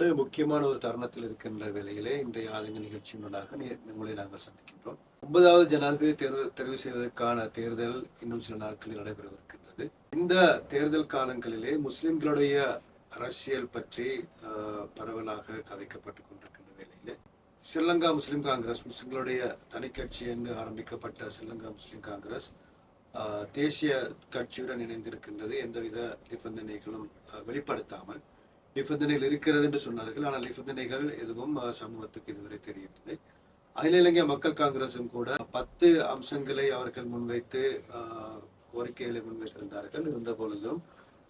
நாடு முக்கியமான ஒரு தருணத்தில் இருக்கின்ற வேளையிலே இன்றைய ஆதங்க நிகழ்ச்சியினூடாக உங்களை நாங்கள் சந்திக்கின்றோம். ஒன்பதாவது ஜனாதிபதி தேர்வு தெரிவு செய்வதற்கான தேர்தல் இன்னும் சில நாட்களில் நடைபெறவிருக்கின்றது. இந்த தேர்தல் காலங்களிலே முஸ்லிம்களுடைய அரசியல் பற்றி ஆஹ், பரவலாக கதைக்கப்பட்டு கொண்டிருக்கின்ற வேளையிலே ஸ்ரீலங்கா முஸ்லிம் காங்கிரஸ் முஸ்லிம்களுடைய தனிக்கட்சி என்று ஆரம்பிக்கப்பட்ட ஸ்ரீலங்கா முஸ்லிம் காங்கிரஸ் ஆஹ், தேசிய கட்சியுடன் இணைந்திருக்கின்றது. எந்தவித நிபந்தனைகளும் வெளிப்படுத்தாமல் நிபந்தனைகள் இருக்கிறது என்று சொன்னார்கள். ஆனால் நிபந்தனைகள் எதுவும் சமூகத்துக்கு இதுவரை தெரியவில்லை. அகில இலங்கை மக்கள் காங்கிரசும் கூட பத்து அம்சங்களை அவர்கள் முன்வைத்து கோரிக்கைகளை முன்வைத்திருந்தார்கள். இருந்த பொழுதும்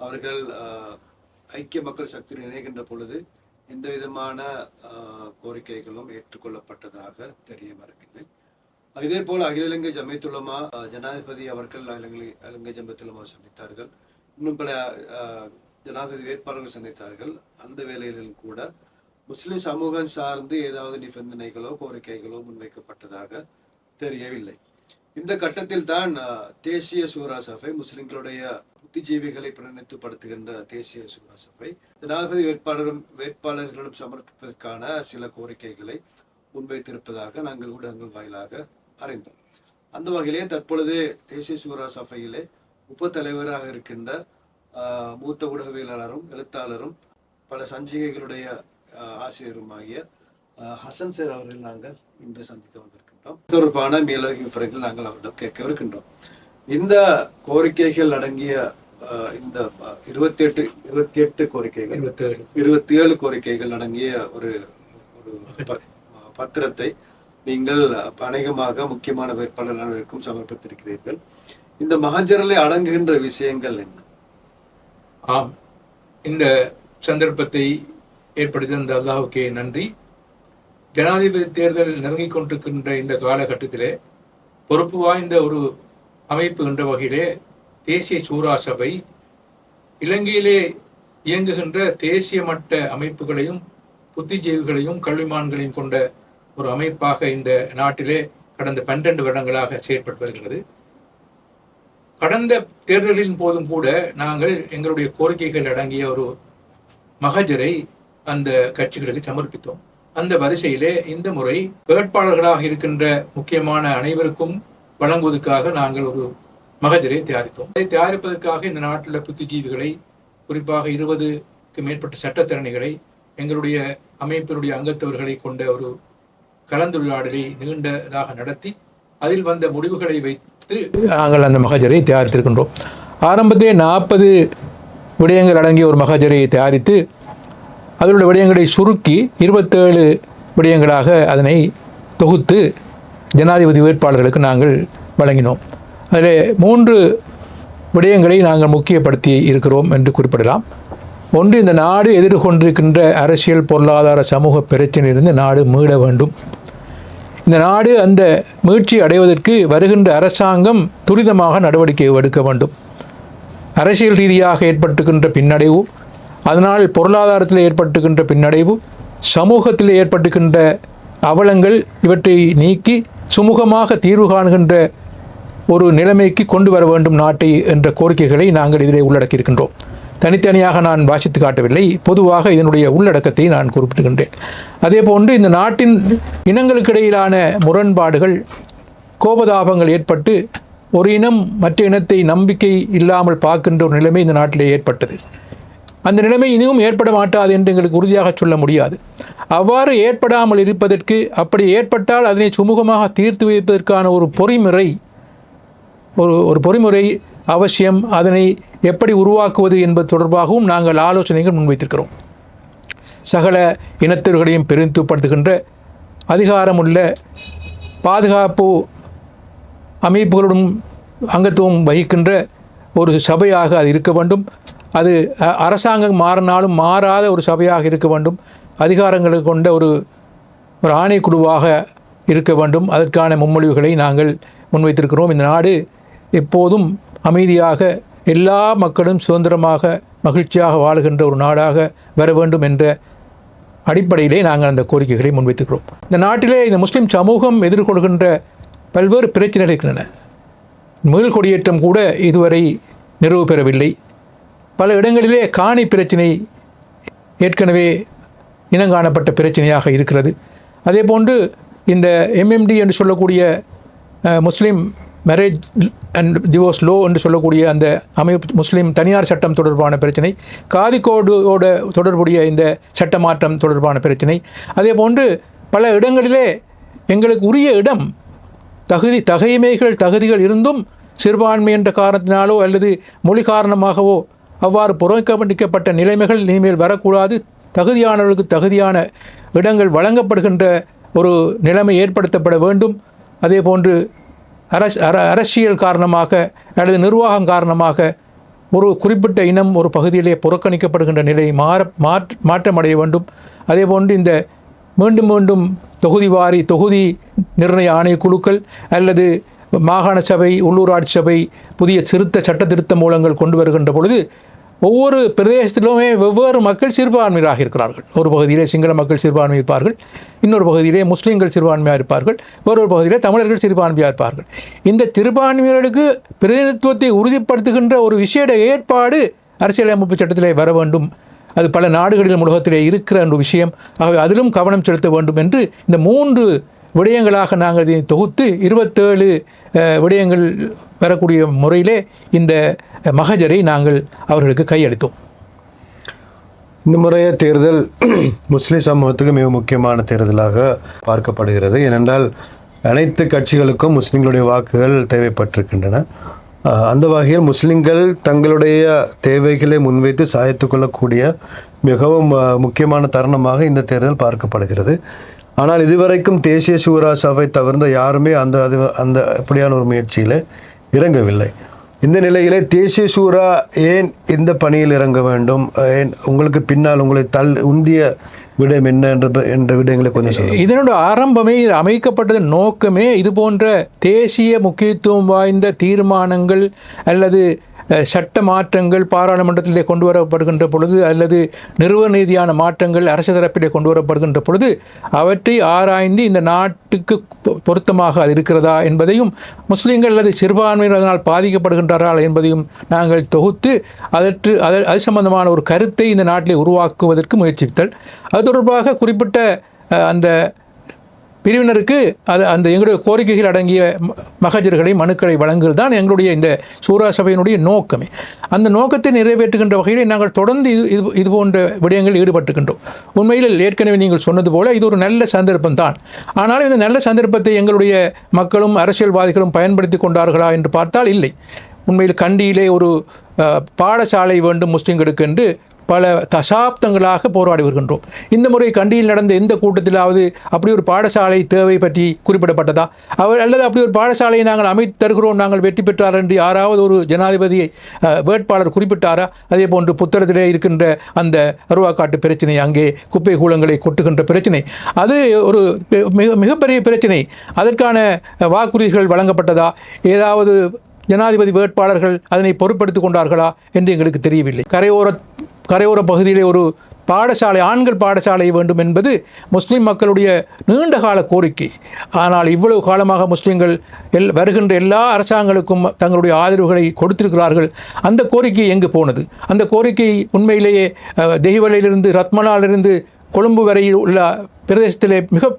அவர்கள் ஐக்கிய மக்கள் சக்தியுடன் இணைகின்ற பொழுது எந்த விதமான கோரிக்கைகளும் ஏற்றுக்கொள்ளப்பட்டதாக தெரிய வரவில்லை. இதே போல் அகில இலங்கை ஜமியத்துலமா ஜனாதிபதி அவர்கள் அகில இலங்கை இலங்கை சந்தித்தார்கள். இன்னும் பல ஜனாதிபதி வேட்பாளர்கள் சந்தித்தார்கள். அந்த வேலையிலும் கூட முஸ்லிம் சமூகம் சார்ந்து ஏதாவது நிபந்தனைகளோ கோரிக்கைகளோ முன்வைக்கப்பட்டதாக தெரியவில்லை. இந்த கட்டத்தில் தான் தேசிய சூரா சபை முஸ்லிம்களுடைய புத்திஜீவிகளை பிரதிநிதித்துப்படுத்துகின்ற தேசிய சூரா சபை ஜனாதிபதி வேட்பாளரும் வேட்பாளர்களிடம் சமர்ப்பிப்பதற்கான சில கோரிக்கைகளை முன்வைத்திருப்பதாக நாங்கள் ஊடகங்கள் வாயிலாக அறிந்தோம். அந்த வகையிலே தற்பொழுது தேசிய சூரா சபையிலே உப தலைவராக இருக்கின்ற மூத்த ஊடகவியலாளரும் எழுத்தாளரும் பல சஞ்சிகைகளுடைய ஆஹ், ஆசிரியருமாகிய ஆஹ், ஹசன் சார் அவர்கள் நாங்கள் இன்று சந்திக்க வந்திருக்கின்றோம். தொடர்பான மேலதிக விவரங்கள் நாங்கள் அவரிடம் கேட்க இருக்கின்றோம். இந்த கோரிக்கைகள் அடங்கிய இந்த இருபத்தி எட்டு இருபத்தி எட்டு கோரிக்கைகள் இருபத்தி ஏழு கோரிக்கைகள் அடங்கிய ஒரு ஒரு பத்திரத்தை நீங்கள் அநேகமாக முக்கியமான வேட்பாளர் அனைவருக்கும் சமர்ப்பித்திருக்கிறீர்கள். இந்த மகஜரில் அடங்குகின்ற விஷயங்கள் என்ன? ஆம். இந்த சந்தர்ப்பத்தை ஏற்படுத்திய அந்த அல்லாஹ்வுக்கே நன்றி. ஜனாதிபதி தேர்தல் நெருங்கிக் கொண்டிருக்கின்ற இந்த காலகட்டத்திலே பொறுப்பு வாய்ந்த ஒரு அமைப்பு என்ற வகையிலே தேசிய சூரா சபை இலங்கையிலே இயங்குகின்ற தேசிய மட்ட அமைப்புகளையும் புத்திஜீவிகளையும் கல்விமான்களையும் கொண்ட ஒரு அமைப்பாக இந்த நாட்டிலே கடந்த பன்னிரண்டு வருடங்களாக செயற்பட்டு வருகிறது. கடந்த தேர்தலின் போதும் கூட நாங்கள் எங்களுடைய கோரிக்கைகள் அடங்கிய ஒரு மகஜரை அந்த கட்சிகளுக்கு சமர்ப்பித்தோம். அந்த வரிசையிலே இந்த முறை வேட்பாளர்களாக இருக்கின்ற முக்கியமான அனைவருக்கும் வழங்குவதற்காக நாங்கள் ஒரு மகஜரை தயாரித்தோம். அதை தயாரிப்பதற்காக இந்த நாட்டில் புத்திஜீவிகளை குறிப்பாக இருபதுக்கு மேற்பட்ட சட்டத்திறனிகளை எங்களுடைய அமைப்பினுடைய அங்கத்தவர்களை கொண்ட ஒரு கலந்துரையாடலை நீண்டதாக நடத்தி அதில் வந்த முடிவுகளை வை நாங்கள் அந்த மகஜரை தயாரித்திருக்கின்றோம். ஆரம்பத்திலே நாற்பது விடயங்கள் அடங்கிய ஒரு மகஜரை தயாரித்து அதனுடைய விடயங்களை சுருக்கி இருபத்தேழு விடயங்களாக அதனை தொகுத்து ஜனாதிபதி வேட்பாளர்களுக்கு நாங்கள் வழங்கினோம். அதில் மூன்று விடயங்களை நாங்கள் முக்கியப்படுத்தி இருக்கிறோம் என்று குறிப்பிடலாம். ஒன்று இந்த நாடு எதிர்கொண்டிருக்கின்ற அரசியல் பொருளாதார சமூக பிரச்சனையிலிருந்து நாடு மீள வேண்டும். இந்த நாடு அந்த மீழ்ச்சி அடைவதற்கு வருகின்ற அரசாங்கம் துரிதமாக நடவடிக்கை எடுக்க வேண்டும். அரசியல் ரீதியாக ஏற்பட்டுகின்ற பின்னடைவு அதனால் பொருளாதாரத்தில் ஏற்பட்டுகின்ற பின்னடைவு சமூகத்தில் ஏற்பட்டுகின்ற அவலங்கள் இவற்றை நீக்கி சுமூகமாக தீர்வு காணுகின்ற ஒரு நிலைமைக்கு கொண்டு வர வேண்டும் நாட்டை என்ற கோரிக்கைகளை நாங்கள் இதிலே உள்ளடக்கியிருக்கின்றோம். தனித்தனியாக நான் வாசித்து காட்டவில்லை. பொதுவாக இதனுடைய உள்ளடக்கத்தை நான் குறிப்பிடுகின்றேன். அதே போன்று இந்த நாட்டின் இனங்களுக்கிடையிலான முரண்பாடுகள் கோபதாபங்கள் ஏற்பட்டு ஒரு இனம் மற்ற இனத்தை நம்பிக்கை இல்லாமல் பார்க்கின்ற ஒரு நிலைமை இந்த நாட்டிலே ஏற்பட்டது. அந்த நிலைமை இனியும் ஏற்பட மாட்டாது என்று எங்களுக்கு உறுதியாக சொல்ல முடியாது. அவ்வாறு ஏற்படாமல் இருப்பதற்கு அப்படி ஏற்பட்டால் அதனை சுமூகமாக தீர்த்து வைப்பதற்கான ஒரு பொறிமுறை ஒரு ஒரு பொறிமுறை அவசியம். அதனை எப்படி உருவாக்குவது என்பது தொடர்பாகவும் நாங்கள் ஆலோசனைகள் முன்வைத்திருக்கிறோம். சகல இனத்தவர்களையும் பெருந்துப்படுத்துகின்ற அதிகாரமுள்ள பாதுகாப்பு அமைப்புகளுடன் அங்கத்துவம் வகிக்கின்ற ஒரு சபையாக அது இருக்க வேண்டும். அது அ- அரசாங்கம் மாறினாலும் மாறாத ஒரு சபையாக இருக்க வேண்டும். அதிகாரங்களை கொண்ட ஒரு ஒரு ஆணைக்குழுவாக இருக்க வேண்டும். அதற்கான முன்மொழிவுகளை நாங்கள் முன்வைத்திருக்கிறோம். இந்த நாடு எப்போதும் அமைதியாக எல்லா மக்களும் சுதந்திரமாக மகிழ்ச்சியாக வாழுகின்ற ஒரு நாடாக வர வேண்டும் என்ற அடிப்படையிலே நாங்கள் அந்த கோரிக்கைகளை முன்வைத்துக்கிறோம். இந்த நாட்டிலே இந்த முஸ்லீம் சமூகம் எதிர்கொள்கின்ற பல்வேறு பிரச்சனைகள் இருக்கின்றன. மீள் கொடியேற்றம் கூட இதுவரை நிறைவு பெறவில்லை. பல இடங்களிலே காணி பிரச்சினை ஏற்கனவே இனங்காணப்பட்ட பிரச்சனையாக இருக்கிறது. அதே போன்று இந்த எம்எம்டி என்று சொல்லக்கூடிய Muslim marriage and divorce law என்று சொல்லக்கூடிய அந்த அமைப்பு முஸ்லீம் தனியார் சட்டம் தொடர்பான பிரச்சனை காதிக்கோடோட தொடர்புடைய இந்த சட்ட மாற்றம் தொடர்பான பிரச்சனை அதே போன்று பல இடங்களிலே எங்களுக்கு உரிய இடம் தகுதி தகைமைகள் தகுதிகள் இருந்தும் சிறுபான்மை என்ற காரணத்தினாலோ அல்லது மொழி காரணமாகவோ அவ்வாறு புறக்கணிக்கப்பட்ட நிலைமைகள் இனிமேல் வரக்கூடாது. தகுதியானவர்களுக்கு தகுதியான இடங்கள் வழங்கப்படுகின்ற ஒரு நிலைமை ஏற்படுத்தப்பட வேண்டும். அதே போன்று அரச அர அரசியல் காரணமாக அல்லது நிர்வாகம் காரணமாக ஒரு குறிப்பிட்ட இனம் ஒரு பகுதியிலே புறக்கணிக்கப்படுகின்ற நிலை மாற மாற்ற மாற்றமடைய வேண்டும். அதே போன்று இந்த மீண்டும் மீண்டும் தொகுதி வாரி தொகுதி நிர்ணய ஆணைக்குழுக்கள் அல்லது மாகாண சபை உள்ளூராட்சி சபை புதிய திருத்த சட்டத்திருத்த மூலங்கள் கொண்டு வருகின்ற பொழுது ஒவ்வொரு பிரதேசத்திலுமே வெவ்வேறு மக்கள் சிறுபான்மையராக இருக்கிறார்கள். ஒரு பகுதியிலே சிங்கள மக்கள் சிறுபான்மை இருப்பார்கள். இன்னொரு பகுதியிலே முஸ்லீம்கள் சிறுபான்மையாக இருப்பார்கள். வேறொரு பகுதியிலே தமிழர்கள் சிறுபான்மையாக இருப்பார்கள். இந்த சிறுபான்மையர்களுக்கு பிரதிநிதித்துவத்தை உறுதிப்படுத்துகின்ற ஒரு விசேட ஏற்பாடு அரசியலமைப்பு சட்டத்திலே வர வேண்டும். அது பல நாடுகளில் உலகத்திலே இருக்கிற ஒரு விஷயம். ஆகவே அதிலும் கவனம் செலுத்த வேண்டும் என்று இந்த மூன்று விடயங்களாக நாங்கள் இதை தொகுத்து இருபத்தேழு விடயங்கள் வரக்கூடிய முறையிலே இந்த மகஜரை நாங்கள் அவர்களுக்கு கையளித்தோம். இந்த முறைய தேர்தல் முஸ்லிம் சமூகத்துக்கு மிக முக்கியமான தேர்தலாக பார்க்கப்படுகிறது. ஏனென்றால் அனைத்து கட்சிகளுக்கும் முஸ்லீம்களுடைய வாக்குகள் தேவைப்பட்டிருக்கின்றன. அந்த வகையில் முஸ்லிம்கள் தங்களுடைய தேவைகளை முன்வைத்து சாய்த்து கொள்ளக்கூடிய மிகவும் முக்கியமான தருணமாக இந்த தேர்தல் பார்க்கப்படுகிறது. ஆனால் இதுவரைக்கும் தேசிய சூரா சபை தவிர்ந்த யாருமே அந்த அது அந்த அப்படியான ஒரு முயற்சியில் இறங்கவில்லை. இந்த நிலையிலே தேசிய சூரா ஏன் இந்த பணியில் இறங்க வேண்டும்? ஏன் உங்களுக்கு பின்னால் உங்களை தள் உந்திய விடம் என்ன என்ற என்ற விடயங்களை கொஞ்சம் சொல்லுங்கள் இதனோட ஆரம்பமே இது அமைக்கப்பட்டது நோக்கமே இது போன்ற தேசிய முக்கியத்துவம் வாய்ந்த தீர்மானங்கள் அல்லது சட்ட மாற்றங்கள் பாராளுமன்றத்திலே கொண்டு வரப்படுகின்ற பொழுது அல்லது நிறுவன ரீதியான மாற்றங்கள் அரசு தரப்பிலே கொண்டு வரப்படுகின்ற பொழுது அவற்றை ஆராய்ந்து இந்த நாட்டுக்கு பொ- பொருத்தமாக அது இருக்கிறதா என்பதையும் முஸ்லீம்கள் அல்லது சிறுபான்மையினர் அதனால் பாதிக்கப்படுகின்றார்கள் என்பதையும் நாங்கள் தொகுத்து அதற்கு அது அது சம்பந்தமான ஒரு கருத்தை இந்த நாட்டிலே உருவாக்குவதற்கு முயற்சித்தல். அது தொடர்பாக குறிப்பிட்ட அந்த பிரிவினருக்கு அது அந்த எங்களுடைய கோரிக்கைகள் அடங்கிய ம- மகஜர்களை மனுக்களை வழங்குவது தான் எங்களுடைய இந்த சூரா சபையினுடைய நோக்கமே. அந்த நோக்கத்தை நிறைவேற்றுகின்ற வகையில் நாங்கள் தொடர்ந்து இது இது இது போன்ற விடயங்களில் ஈடுபட்டுகின்றோம் உண்மையில் ஏற்கனவே நீங்கள் சொன்னது போல இது ஒரு நல்ல சந்தர்ப்பம் தான். ஆனால் இந்த நல்ல சந்தர்ப்பத்தை எங்களுடைய மக்களும் அரசியல்வாதிகளும் பயன்படுத்தி கொண்டார்களா என்று பார்த்தால் இல்லை. உண்மையில் கண்டியிலே ஒரு பாடசாலை வேண்டும் முஸ்லீம்களுக்கு என்று பல தசாப்தங்களாக போராடி வருகின்றோம். இந்த முறை கண்டியில் நடந்த எந்த கூட்டத்திலாவது அப்படி ஒரு பாடசாலை தேவை பற்றி குறிப்பிடப்பட்டதா? அவர் அல்லது அப்படி ஒரு பாடசாலையை நாங்கள் அமைத்து தருகிறோம் நாங்கள் வெற்றி பெற்றார் என்று யாராவது ஒரு ஜனாதிபதியை வேட்பாளர் குறிப்பிட்டாரா? அதே போன்று புத்தகத்திலே இருக்கின்ற அந்த அருவாக்காட்டு பிரச்சனை அங்கே குப்பை கூலங்களை கொட்டுகின்ற பிரச்சனை. அது ஒரு மிக மிகப்பெரிய பிரச்சனை. அதற்கான வாக்குறுதிகள் வழங்கப்பட்டதா? ஏதாவது ஜனாதிபதி வேட்பாளர்கள் அதனை பொருட்படுத்திக் கொண்டார்களா? என்று எங்களுக்கு தெரியவில்லை. கரையோர கரையோர பகுதியிலே ஒரு பாடசாலை ஆண்கள் பாடசாலை வேண்டும் என்பது முஸ்லீம் மக்களுடைய நீண்ட கால கோரிக்கை. ஆனால் இவ்வளவு காலமாக முஸ்லீம்கள் எல் வருகின்ற எல்லா அரசாங்கங்களுக்கும் தங்களுடைய ஆதரவுகளை கொடுத்திருக்கிறார்கள். அந்த கோரிக்கை எங்கு போனது? அந்த கோரிக்கை உண்மையிலேயே தெய்வலையிலிருந்து ரத்மலாலிருந்து கொழும்பு வரையில் உள்ள பிரதேசத்திலே மிக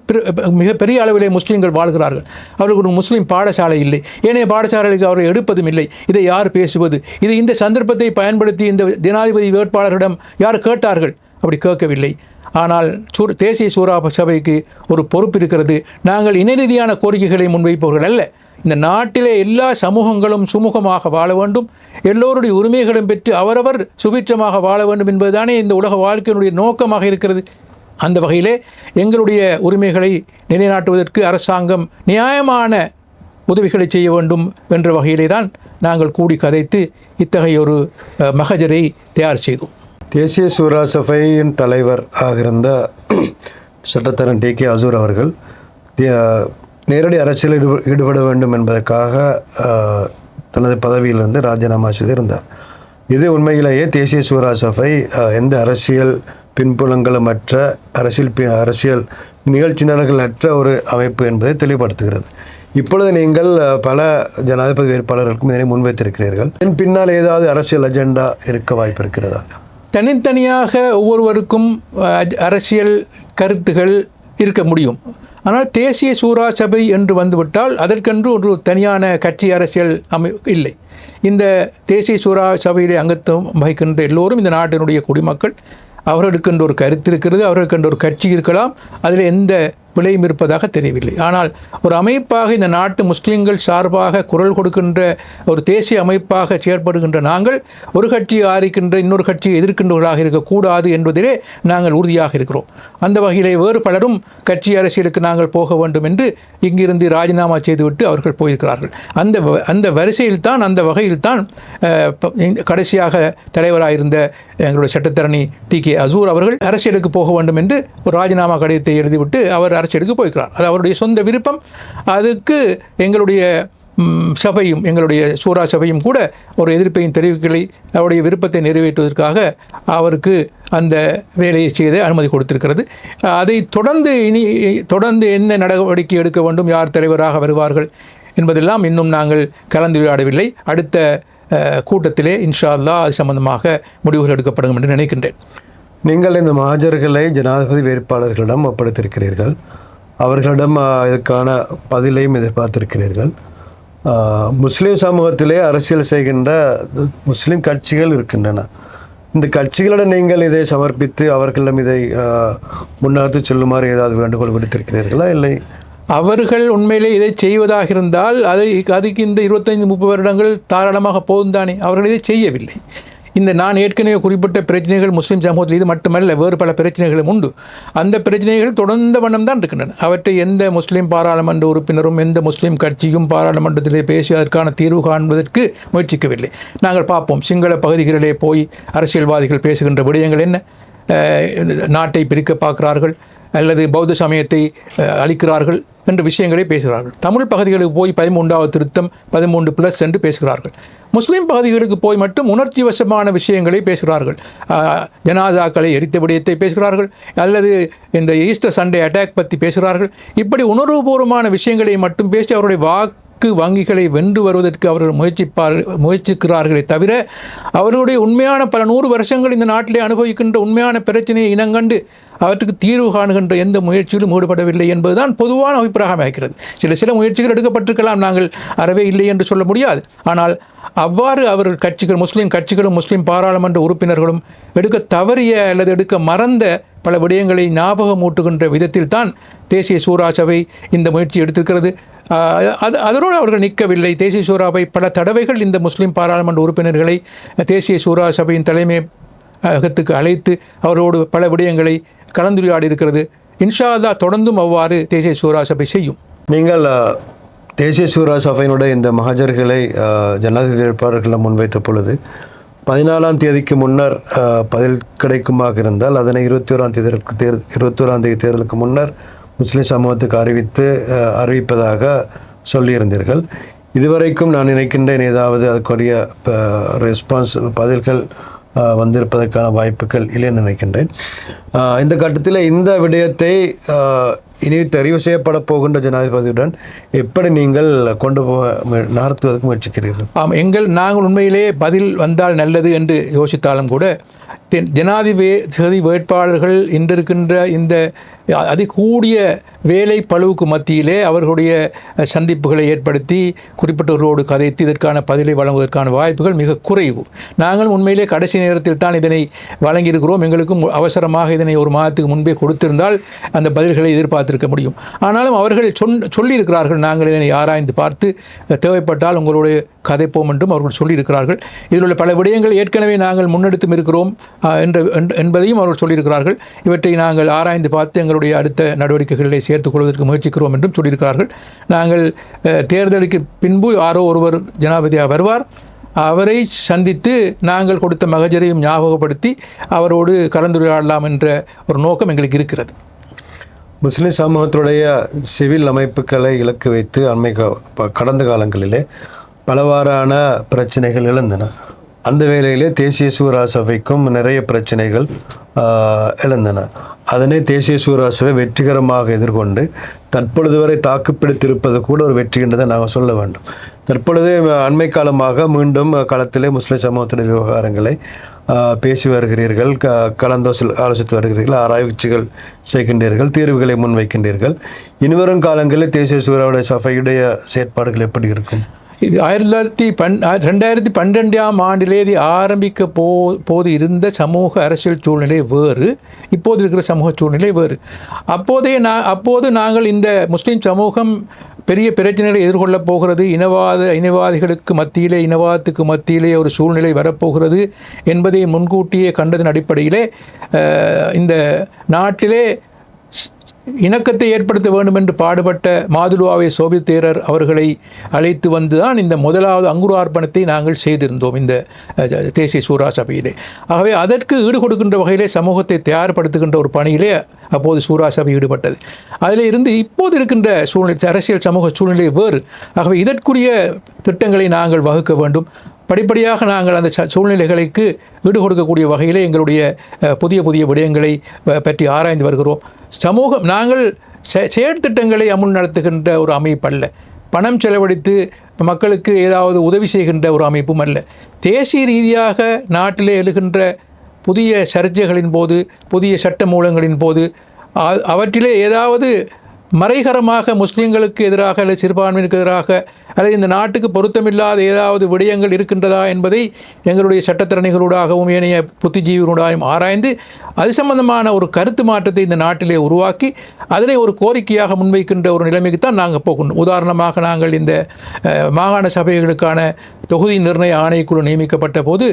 மிக பெரிய அளவிலே முஸ்லீம்கள் வாழ்கிறார்கள். அவர்களுக்கு ஒரு முஸ்லீம் பாடசாலை இல்லை. ஏனைய பாடசாலைகளுக்கு அவர்கள் எடுப்பதும் இல்லை. இதை யார் பேசுவது? இது இந்த சந்தர்ப்பத்தை பயன்படுத்தி இந்த ஜனாதிபதி வேட்பாளரிடம் யார் கேட்டார்கள்? அப்படி கேட்கவில்லை. ஆனால் சூர் தேசிய சூறா சபைக்கு ஒரு பொறுப்பு இருக்கிறது. நாங்கள் இணைநிதியான ரீதியான கோரிக்கைகளை முன்வைப்பவர்கள் அல்ல. இந்த நாட்டிலே எல்லா சமூகங்களும் சுமூகமாக வாழ வேண்டும். எல்லோருடைய உரிமைகளும் பெற்று அவரவர் சுபிட்சமாக வாழ வேண்டும் என்பதுதானே இந்த உலக வாழ்க்கையினுடைய நோக்கமாக இருக்கிறது. அந்த வகையிலே எங்களுடைய உரிமைகளை நிலைநாட்டுவதற்கு அரசாங்கம் நியாயமான உதவிகளை செய்ய வேண்டும் என்ற வகையிலே தான் நாங்கள் கூடி கதைத்து இத்தகைய ஒரு மகஜரை தயார் செய்தோம். தேசிய சூரா சபையின் தலைவர் ஆகிருந்த சட்டத்தரன் டி கே அசூர் அவர்கள் நேரடி அரசியலில் ஈடுபட வேண்டும் என்பதற்காக தனது பதவியிலிருந்து ராஜினாமா செய்திருந்தார். இது உண்மையிலேயே தேசிய சுவராஜ் சபை எந்த அரசியல் பின்புலங்களுமற்ற அரசியல் அரசியல் நிகழ்ச்சியினர்கள் அற்ற ஒரு அமைப்பு என்பதை தெளிவுபடுத்துகிறது. இப்பொழுது நீங்கள் பல ஜனாதிபதி வேட்பாளர்களுக்கும் இதனை முன்வைத்திருக்கிறீர்கள். இதன் பின்னால் ஏதாவது அரசியல் அஜெண்டா இருக்க வாய்ப்பு இருக்கிறதா? தனித்தனியாக ஒவ்வொருவருக்கும் அரசியல் கருத்துகள் இருக்க முடியும். ஆனால் தேசிய சூரா சபை என்று வந்துவிட்டால் அதற்கென்று ஒரு தனியான கட்சி அரசியல் அமை இல்லை. இந்த தேசிய சூரா சபையிலே அங்கத்துவம் வகிக்கின்ற எல்லோரும் இந்த நாட்டினுடைய குடிமக்கள். அவர்களுக்கென்று ஒரு கருத்து இருக்கிறது அவர்களுக்கென்று ஒரு கட்சி இருக்கலாம். அதில் எந்த விளையும் இருப்பதாக தெரியவில்லை. ஆனால் ஒரு அமைப்பாக இந்த நாட்டு முஸ்லீம்கள் சார்பாக குரல் கொடுக்கின்ற ஒரு தேசிய அமைப்பாக செயற்படுகின்ற நாங்கள் ஒரு கட்சியை ஆரிக்கின்ற இன்னொரு கட்சியை எதிர்க்கின்றவர்களாக இருக்கக்கூடாது என்பதிலே நாங்கள் உறுதியாக இருக்கிறோம். அந்த வகையிலே வேறு பலரும் கட்சி அரசியலுக்கு நாங்கள் போக வேண்டும் என்று இங்கிருந்து ராஜினாமா செய்துவிட்டு அவர்கள் போயிருக்கிறார்கள். அந்த வ- அந்த வரிசையில் தான் அந்த வகையில்தான் கடைசியாக தலைவராக இருந்த கடைசியாக தலைவராயிருந்த எங்களுடைய சட்டத்தரணி டி கே அசூர் அவர்கள் அரசியலுக்கு போக வேண்டும் என்று ஒரு ராஜினாமா கடிதத்தை எழுதிவிட்டு அவர் அரசியலுக்கு போய்க்கிறார் அது அவருடைய சொந்த விருப்பம். அதுக்கு எங்களுடைய சபையும் எங்களுடைய சூரா சபையும் கூட ஒரு எதிர்ப்பையும் தெரிவிக்கலை. அவருடைய விருப்பத்தை நிறைவேற்றுவதற்காக அவருக்கு அந்த வேலையை செய்து அனுமதி கொடுத்திருக்கிறது. அதை தொடர்ந்து இனி தொடர்ந்து என்ன நடவடிக்கை எடுக்க வேண்டும் யார் தலைவராக வருவார்கள் என்பதெல்லாம் இன்னும் நாங்கள் கலந்துரையாடவில்லை அடுத்த கூட்டத்திலே இன்ஷா அல்லாஹ் அது சம்பந்தமாக முடிவுகள் எடுக்கப்படும் என்று நினைக்கின்றேன். நீங்கள் இந்த மாஜர்களை ஜனாதிபதி வேட்பாளர்களிடம் ஒப்படைத்திருக்கிறீர்கள். அவர்களிடம் இதற்கான இதுக்கான பதிலையும் எதிர்பார்த்திருக்கிறீர்கள். முஸ்லீம் சமூகத்திலே அரசியல் செய்கின்ற முஸ்லீம் கட்சிகள் இருக்கின்றன. இந்த கட்சிகளிடம் நீங்கள் இதை சமர்ப்பித்து அவர்களிடம் இதை ஆ, முன்னெடுத்து செல்லுமாறு ஏதாவது வேண்டுகோள் விடுத்திருக்கிறீர்களா? இல்லை. அவர்கள் உண்மையிலே இதை செய்வதாக இருந்தால் அதை அதுக்கு இந்த இருபத்தைந்து முப்பது வருடங்கள் தாராளமாக போதும் தானே. அவர்கள் இதை செய்யவில்லை. இந்த நான் ஏற்கனவே குறிப்பிட்ட பிரச்சனைகள் முஸ்லீம் சமூகத்தில் இது மட்டுமல்ல வேறு பல பிரச்சனைகளும் உண்டு. அந்த பிரச்சனைகள் தொடர்ந்த வண்ணம் தான் இருக்கின்றன. அவற்றை எந்த முஸ்லீம் பாராளுமன்ற உறுப்பினரும் எந்த முஸ்லீம் கட்சியும் பாராளுமன்றத்திலே பேசி அதற்கான தீர்வு காண்பதற்கு முயற்சிக்கவில்லை. நாங்கள் பார்ப்போம். சிங்கள பகுதிகளிலே போய் அரசியல்வாதிகள் பேசுகின்ற விடயங்கள் என்ன? நாட்டை பிரிக்க பார்க்கிறார்கள். அல்லது பௌத்த சமயத்தை அளிக்கிறார்கள் அழிக்கிறார்கள் என்ற விஷயங்களை பேசுகிறார்கள். தமிழ் பகுதிகளுக்கு போய் பதிமூன்றாவது திருத்தம் பதிமூன்று ப்ளஸ் என்று பேசுகிறார்கள். முஸ்லீம் பகுதிகளுக்கு போய் மட்டும் உணர்ச்சி வசமான விஷயங்களை பேசுகிறார்கள். ஜனாதாக்களை எரித்த விடயத்தை பேசுகிறார்கள். அல்லது இந்த ஈஸ்டர் சண்டே அட்டாக் பற்றி பேசுகிறார்கள். இப்படி உணர்வுபூர்வமான விஷயங்களை மட்டும் பேசி அவருடைய வாக்கு வங்கிகளை வென்று வருவதற்கு அவர்கள் முயற்சிப்பார் முயற்சிக்கிறார்களே தவிர அவர்களுடைய உண்மையான பல நூறு வருஷங்கள் இந்த நாட்டிலே அனுபவிக்கின்ற உண்மையான பிரச்சனையை இனங்கண்டு அவற்றுக்கு தீர்வு காணுகின்ற எந்த முயற்சியிலும் ஈடுபடவில்லை என்பதுதான் பொதுவான அபிப்பிராயம் இருக்கிறது. சில சில முயற்சிகள் எடுக்கப்பட்டிருக்கலாம் நாங்கள் அறவே இல்லை என்று சொல்ல முடியாது. ஆனால் அவ்வாறு அவர்கள் கட்சிகள் முஸ்லீம் கட்சிகளும் முஸ்லீம் பாராளுமன்ற உறுப்பினர்களும் எடுக்க தவறிய அல்லது எடுக்க மறந்த பல விடயங்களை ஞாபகம் ஊட்டுகின்ற விதத்தில் தான் தேசிய சூரா சபை இந்த முயற்சி எடுத்திருக்கிறது. அது அதனோடு அவர்கள் நிற்கவில்லை. தேசிய சூறாவை பல தடவைகள் இந்த முஸ்லீம் பாராளுமன்ற உறுப்பினர்களை தேசிய சூறா சபையின் தலைமை அகத்துக்கு அழைத்து அவரோடு பல விடயங்களை கலந்துரையாடி இருக்கிறது இன்ஷா தொடர்ந்தும் அவ்வாறு தேசிய சூறா சபை செய்யும். நீங்கள் தேசிய சூறா சபையினுடைய இந்த மகஜர்களை ஜனாதிபதி வேட்பாளர்களிடம் முன்வைத்த பொழுது பதினாலாம் தேதிக்கு முன்னர் பதில் கிடைக்குமாக இருந்தால் அதனை இருபத்தி ஓராம் தேதி தேர் இருபத்தி ஓராம் தேதி தேர்தலுக்கு முன்னர் முஸ்லிம் சமூகத்துக்கு அறிவித்து அறிவிப்பதாக சொல்லியிருந்தீர்கள். இதுவரைக்கும் நான் நினைக்கின்றேன் ஏதாவது அதுக்குரிய ரெஸ்பான்ஸ் பதில்கள் வந்திருப்பதற்கான வாய்ப்புகள் இல்லைன்னு நினைக்கின்றேன். இந்த கட்டத்தில் இந்த விடயத்தை இனி தெரிவு செய்யப்பட போகின்ற ஜனாதிபதியுடன் எப்படி நீங்கள் கொண்டு போக நடத்துவதற்கு நகர்த்துவதற்கு முயற்சிக்கிறீர்கள்? ஆம் எங்கள் நாங்கள் உண்மையிலே பதில் வந்தால் நல்லது என்று யோசித்தாலும் கூட தென் ஜனாதிபதி வேட்பாளர்கள் இன்றிருக்கின்ற இந்த அதிகூடிய வேலை பழுவுக்கு மத்தியிலே அவர்களுடைய சந்திப்புகளை ஏற்படுத்தி குறிப்பிட்டவர்களோடு கதைத்து இதற்கான பதிலை வழங்குவதற்கான வாய்ப்புகள் மிக குறைவு. நாங்கள் உண்மையிலே கடைசி நேரத்தில் தான் இதனை வழங்கியிருக்கிறோம். எங்களுக்கும் அவசரமாக இதனை ஒரு மாதத்துக்கு முன்பே கொடுத்திருந்தால் அந்த பதில்களை எதிர்பார்த்து பார்த்துருக்க முடியும். ஆனாலும் அவர்கள் சொன் சொல்லியிருக்கிறார்கள். நாங்கள் இதனை ஆராய்ந்து பார்த்து தேவைப்பட்டால் உங்களுடைய கதைப்போம் என்றும் அவர்கள் சொல்லியிருக்கிறார்கள். இதில் உள்ள பல விடயங்கள் ஏற்கனவே நாங்கள் முன்னெடுத்தும் இருக்கிறோம் என்று என்ற என்பதையும் அவர்கள் சொல்லியிருக்கிறார்கள். இவற்றை நாங்கள் ஆராய்ந்து பார்த்து எங்களுடைய அடுத்த நடவடிக்கைகளை சேர்த்துக் கொள்வதற்கு முயற்சிக்கிறோம் என்றும் சொல்லியிருக்கிறார்கள். நாங்கள் தேர்தலுக்கு பின்பு யாரோ ஒருவர் ஜனாதிபதியாக வருவார். அவரை சந்தித்து நாங்கள் கொடுத்த மகஜரையும் ஞாபகப்படுத்தி அவரோடு கலந்துரையாடலாம் என்ற ஒரு நோக்கம் எங்களுக்கு இருக்கிறது. முஸ்லிம் சமூகத்துடைய சிவில் அமைப்புகளை இலக்கு வைத்து அண்மை ப- கடந்த காலங்களிலே பலவாறான பிரச்சனைகள் எழுந்தன. அந்த வேளையிலே தேசிய சூரா சபைக்கும் நிறைய பிரச்சனைகள் எழுந்தன. அதனை தேசிய சூரா சபை வெற்றிகரமாக எதிர்கொண்டு தற்பொழுது வரை தாக்குப்பிடித்திருப்பது கூட ஒரு வெற்றி என்றதை நாங்கள் சொல்ல வேண்டும். தற்பொழுது அண்மை காலமாக மீண்டும் களத்திலே முஸ்லிம் சமூகத்தின் விவகாரங்களை பேசி வருகிறீர்கள் க கலந்தோசல் ஆலோசித்து வருகிறீர்கள் ஆராய்ச்சிகள் செய்கின்றீர்கள் தீர்வுகளை முன்வைக்கின்றீர்கள். இனிவரும் காலங்களில் தேசிய சூறாவுடைய சபையுடைய செயற்பாடுகள் எப்படி இருக்கும்? இது ஆயிரத்தி தொள்ளாயிரத்தி பன் ரெண்டாயிரத்தி பன்னெண்டாம் ஆண்டிலே இது ஆரம்பிக்க போ போது இருந்த சமூக அரசியல் சூழ்நிலை வேறு. இப்போது இருக்கிற சமூக சூழ்நிலை வேறு. அப்போதே நான் அப்போது நாங்கள் இந்த முஸ்லீம் சமூகம் பெரிய பிரச்சனைகளை எதிர்கொள்ளப் போகிறது. இனவாத இனவாதிகளுக்கு மத்தியிலே இனவாதத்துக்கு மத்தியிலே ஒரு சூழ்நிலை வரப்போகிறது என்பதை முன்கூட்டியே கண்டதன் அடிப்படையிலே இந்த நாட்டிலே இணக்கத்தை ஏற்படுத்த வேண்டும் என்று பாடுபட்ட மாதுலுவாவை சோபித் தேரர் அவர்களை அழைத்து வந்துதான் இந்த முதலாவது அங்குரார்ப்பணத்தை நாங்கள் செய்திருந்தோம் இந்த தேசிய சூரா சபையிலே. ஆகவே அதற்கு ஈடு கொடுக்கின்ற வகையிலே சமூகத்தை தயார்படுத்துகின்ற ஒரு பணியிலே அப்போது சூரா சபை ஈடுபட்டது. அதில் இருந்து இப்போது இருக்கின்ற சூழ்நிலை அரசியல் சமூக சூழ்நிலை வேறு. ஆகவே இதற்குரிய திட்டங்களை நாங்கள் வகுக்க வேண்டும். படிப்படியாக நாங்கள் அந்த ச- சூழ்நிலைகளுக்கு ஈடு கொடுக்கக்கூடிய வகையில் எங்களுடைய புதிய புதிய விடயங்களை பற்றி ஆராய்ந்து வருகிறோம். சமூகம் நாங்கள் செ- செயற்திட்டங்களை அமுல் நடத்துகின்ற ஒரு அமைப்பல்ல பணம் செலவழித்து மக்களுக்கு ஏதாவது உதவி செய்கின்ற ஒரு அமைப்பும் அல்ல. தேசிய ரீதியாக நாட்டிலே எழுகின்ற புதிய சர்ச்சைகளின் போது புதிய சட்ட மூலங்களின் போது அவற்றிலே ஏதாவது மறைகரமாக முஸ்லீம்களுக்கு எதிராக அல்லது சிறுபான்மையினருக்கு எதிராக அல்லது இந்த நாட்டுக்கு பொருத்தமில்லாத ஏதாவது விடயங்கள் இருக்கின்றதா என்பதை எங்களுடைய சட்டத்திறனைகளூடாகவும் ஏனைய புத்திஜீவிகளூடாகவும் ஆராய்ந்து அது சம்பந்தமான ஒரு கருத்து மாற்றத்தை இந்த நாட்டிலே உருவாக்கி அதனை ஒரு கோரிக்கையாக முன்வைக்கின்ற ஒரு நிலைமைக்கு தான் நாங்கள் போகணும் உதாரணமாக நாங்கள் இந்த மாகாண சபைகளுக்கான தொகுதி நிர்ணய ஆணைக்குழு நியமிக்கப்பட்ட போது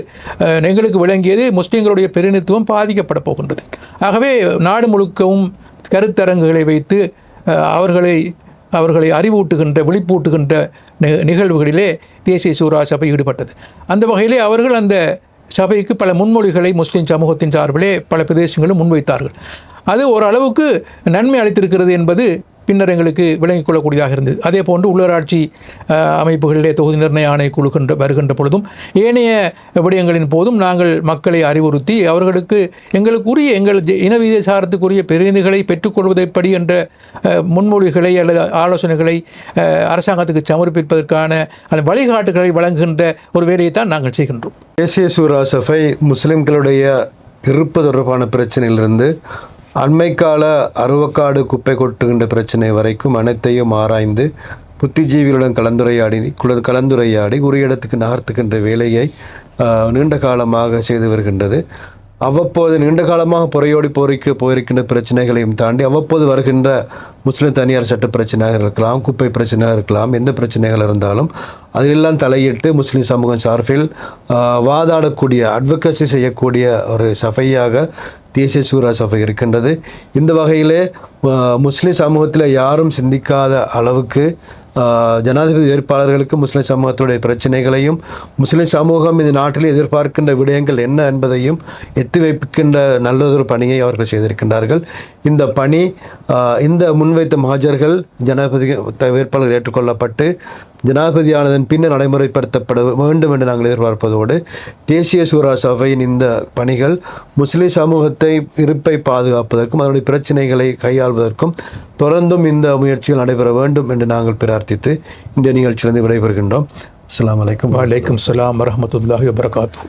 எங்களுக்கு விளங்கியது முஸ்லீம்களுடைய பெருநித்துவம் பாதிக்கப்பட போகின்றது. ஆகவே நாடு முழுக்கவும் கருத்தரங்குகளை வைத்து அவர்களை அவர்களை அறிவூட்டுகின்ற விழிப்பூட்டுகின்ற நிகழ்வுகளிலே தேசிய சூரா சபை ஈடுபட்டது. அந்த வகையிலே அவர்கள் அந்த சபைக்கு பல முன்மொழிகளை முஸ்லீம் சமூகத்தின் சார்பிலே பல பிரதேசங்களும் முன்வைத்தார்கள். அது ஓரளவுக்கு நன்மை அளித்திருக்கிறது என்பது பின்னர் எங்களுக்கு விளங்கிக் கொள்ளக்கூடியதாக இருந்தது. அதே போன்று உள்ளூராட்சி அமைப்புகளிலே தொகுதி நிர்ணய ஆணை குழுகின்ற வருகின்ற பொழுதும் ஏனைய விடயங்களின் போதும் நாங்கள் மக்களை அறிவுறுத்தி அவர்களுக்கு எங்களுக்குரிய எங்கள் இனவீத இன விகிதாசாரத்துக்குரிய பிரதிநிதிகளை பெற்றுக்கொள்வதைப்படி என்ற முன்மொழிகளை அல்லது ஆலோசனைகளை அரசாங்கத்துக்கு சமர்ப்பிப்பதற்கான அந்த வழிகாட்டுகளை வழங்குகின்ற ஒரு வேலையை தான் நாங்கள் செய்கின்றோம். தேசிய சூரா சபை முஸ்லிம்களுடைய இருப்பு தொடர்பான பிரச்சனையிலிருந்து அண்மைக்கால அருவக்காடு குப்பை கொட்டுகின்ற பிரச்சனை வரைக்கும் அனைத்தையும் ஆராய்ந்து புத்திஜீவிகளுடன் கலந்துரையாடி குல- கலந்துரையாடி உரிய இடத்துக்கு நகர்த்துகின்ற வேலையை ஆஹ், நீண்ட காலமாக செய்து வருகின்றது. அவ்வப்போது நீண்ட காலமாக புறையோடி போரிக்கு போயிருக்கின்ற பிரச்சனைகளையும் தாண்டி அவ்வப்போது வருகின்ற முஸ்லீம் தனியார் சட்ட பிரச்சனையாக இருக்கலாம் குப்பை பிரச்சனையாக இருக்கலாம் எந்த பிரச்சனைகள் இருந்தாலும் அதிலெல்லாம் தலையிட்டு முஸ்லீம் சமூகம் சார்பில் வாதாடக்கூடிய அட்வொகசி செய்யக்கூடிய ஒரு சபையாக தேசிய சூரா சபை இருக்கின்றது. இந்த வகையிலே முஸ்லீம் சமூகத்தில் யாரும் சிந்திக்காத அளவுக்கு ஜனாதிபதி வேட்பாளர்களுக்கு முஸ்லிம் சமூகத்துடைய பிரச்சனைகளையும் முஸ்லிம் சமூகம் இந்த நாட்டில் எதிர்பார்க்கின்ற விடயங்கள் என்ன என்பதையும் எத்தி வைக்கின்ற நல்லதொரு பணியை அவர்கள் செய்திருக்கின்றார்கள். இந்த பணி இந்த முன்வைத்த மஹாஜர்கள் ஜனாதிபதி வேட்பாளர் ஏற்றுக்கொள்ளப்பட்டு ஜனாதிபதியானதன் பின்னர் நடைமுறைப்படுத்தப்பட வேண்டும் என்று நாங்கள் எதிர்பார்ப்பதோடு தேசிய சூரா சபையின் இந்த பணிகள் முஸ்லிம் சமூகத்தை இருப்பை பாதுகாப்பதற்கும் அதனுடைய பிரச்சனைகளை கையாள்வதற்கும் தொடர்ந்தும் இந்த முயற்சிகள் நடைபெற வேண்டும் என்று நாங்கள் பிரார்த்தித்து இந்த நிகழ்ச்சியிலிருந்து விடைபெறுகின்றோம். அஸ்ஸலாமு வலைக்கம் வலைக்கம் சலாம் வரமத்துல்லாஹி வபரகாத்து